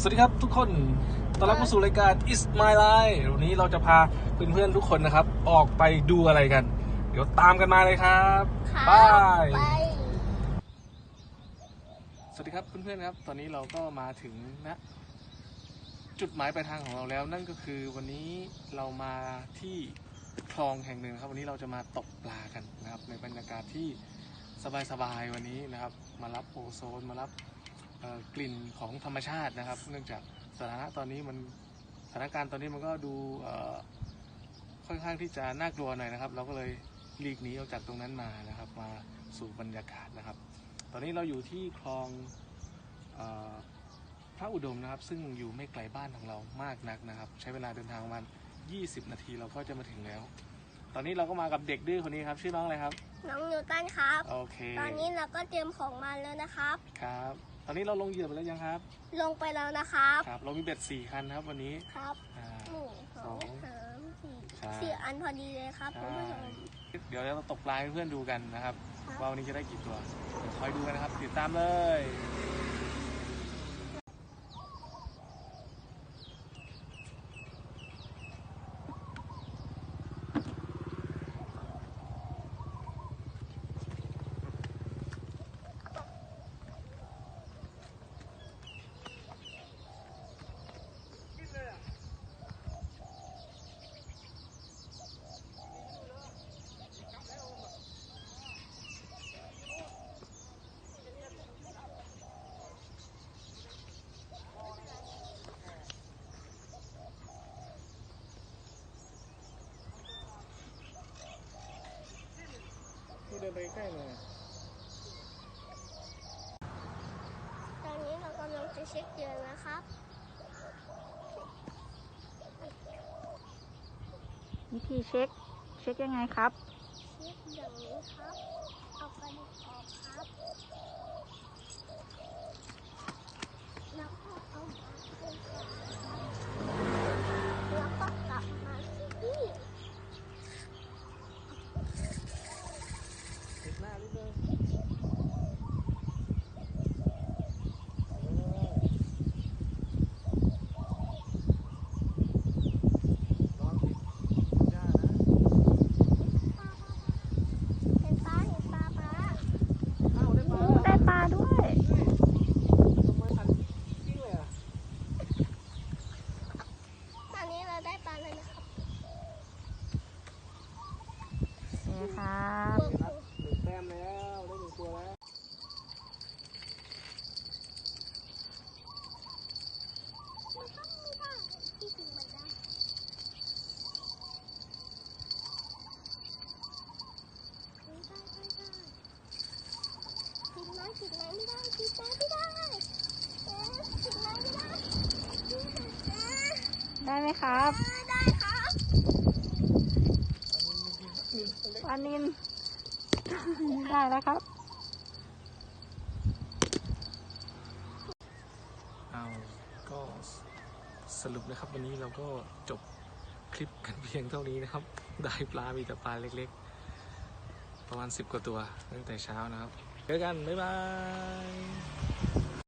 สวัสดีครับทุกคนต้อนรับเข้าสู่รายการ Is My Life วันนี้เราจะพาเพื่อนๆทุกคนนะครับ ออกไปดูอะไรกัน เดี๋ยวตามกันมาเลยครับบายไปสวัสดีครับเพื่อนๆครับ ตอนนี้เราก็มาถึงณจุดหมายปลายทางของเราแล้ว นั่นก็คือวันนี้เรามาที่คลองแห่งหนึ่งนะครับ วันนี้เราจะมาตกปลากันนะครับ ในบรรยากาศที่สบายๆวันนี้นะครับ มารับโอโซนมารับเอ่อ กลิ่นของธรรมชาตินะครับ เนื่องจากสถานะตอนนี้มันสถานการณ์ตอนนี้มันก็ดูเอ่อค่อนข้างที่จะน่ากลัวหน่อยนะครับ เราก็เลยหลีกหนีออกจากตรงนั้นมานะครับ มาสู่บรรยากาศนะครับ ตอนนี้เราอยู่ที่คลองเออพระอุดมนะครับ ซึ่งอยู่ไม่ไกลบ้านของเรามากนักนะครับ ใช้เวลาเดินทางประมาณ 20 นาทีเราก็จะมาถึงแล้ว ตอนนี้เราก็มากับเด็กดื้อคนนี้ครับ ชื่อน้องอะไรครับ น้องนิวตันครับ โอเค ตอนนี้เราก็เตรียมของมาแล้วนะครับ ครับ ตอนนี้เราลงเหยื่อไปแล้วยังครับ ลงไปแล้วนะครับ ครับ เรามีเบ็ดสี่คันครับวันนี้ครับอ่า หนึ่งสองสองสามสี่ใช่ สี่อันพอดีเลยครับคุณผู้ชม เดี๋ยวเราตกปลาให้เพื่อนดูกันนะครับครับ ว่าวันนี้จะได้กี่ตัวเดี๋ยวคอยดูกันนะครับ ติดตามเลย ดินไปใกล้หน่อยตอนนี้เรากำลังจะเช็คเหยื่อนะครับ วิธีเช็ค เช็คยังไงครับ เช็คอย่างนี้ครับ เอากระดูกออกครับ แล้วก็เอามาเป็นแล้วก็กลับมาที่นี่ ติดหน้านิดนึงระวังติดหญ้านะ เห็นปลาเห็นปลาปลา อ้าวได้ปลา ได้ปลาด้วย ทำไมทันกิ้งเลยอะ ตอนนี้เราได้ปลาเลยนะครับ นี่ครับ เบิก นับหนึ่งแต้มแล้วได้หนึ่งตัวแล้ว มันต้องไม่ได้ที่จริงมันได้ไม่ได้ไม่ได้ ติดไม้ติดไม้ไม่ได้ติดไม้ไม่ได้เอ๊ะติดไม้ไม่ได้เอ๊ะได้ไหมครับ ได้ครับปลานินได้แล้วครับ เอาก็สรุปนะครับ วันนี้เราก็จบคลิปกันเพียงเท่านี้นะครับ ได้ปลามีแต่ปลาเล็กๆ ประมาณ 10 กว่าตัวตั้งแต่เช้านะครับ เจอกัน บ๊ายบาย